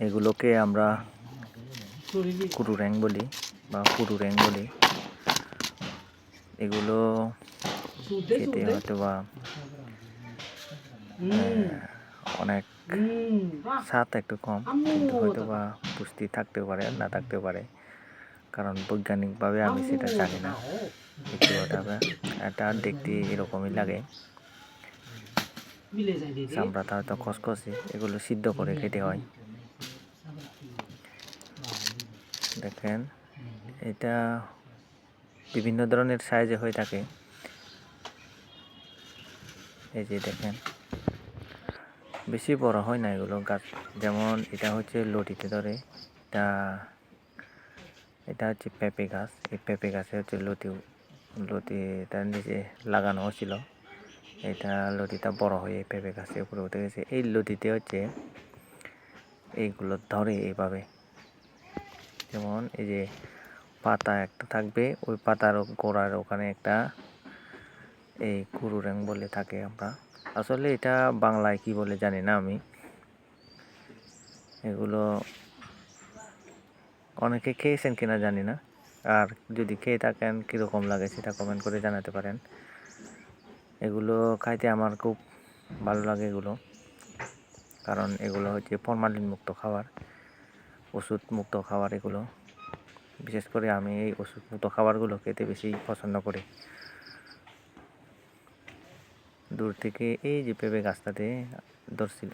এগুলোকে আমরা কুরু র্যাং বলি বা কুরু র্যাং বলি। এগুলো খেতে হয়তো বা অনেক স্বাদ একটু কম হয়তো বা পুষ্টি থাকতেও পারে আর না থাকতেও পারে। কারণ বৈজ্ঞানিকভাবে আমি সেটা জানি না। এটা দেখতে এরকমই লাগে। চামড়াটা হয়তো খসখসে এগুলো সিদ্ধ করে খেতে হয়। দেখেন এটা বিভিন্ন ধরনের সাইজে হয়ে থাকে। এই যে দেখেন বেশি বড় হয় না এগুলো গাছ। যেমন এটা হচ্ছে লটিতে ধরে এটা এটা হচ্ছে পেঁপে গাছ। এই পেঁপে গাছে হচ্ছে লতি লতি তার নিচে লাগানো হয়েছিল। এটা লতিটা বড় হয়ে পেঁপে গাছের উপরে উঠে গেছে। এই লতিতে হচ্ছে এইগুলো ধরে এইভাবে যেমন এই যে পাতা একটা থাকবে, ওই পাতার গোড়ার ওখানে একটা এই কুরু র্যাং বলে থাকে আমরা। আসলে এটা বাংলায় কি বলে জানি না আমি। এগুলো অনেকে খেয়েছেন কিনা জানি না। আর যদি খেয়ে থাকেন কীরকম লাগে সেটা কমেন্ট করে জানাতে পারেন। এগুলো খাইতে আমার খুব ভালো লাগে এগুলো। কারণ এগুলো হচ্ছে ফরমালিন মুক্ত খাবার ওষুধ মুক্ত খাবার এগুলো। বিশেষ করে আমি এই ওষুধ মুক্ত খাবারগুলো খেতে বেশি পছন্দ করি। দূর থেকে এই যে পেঁপে গাছটাতে ধরছিল।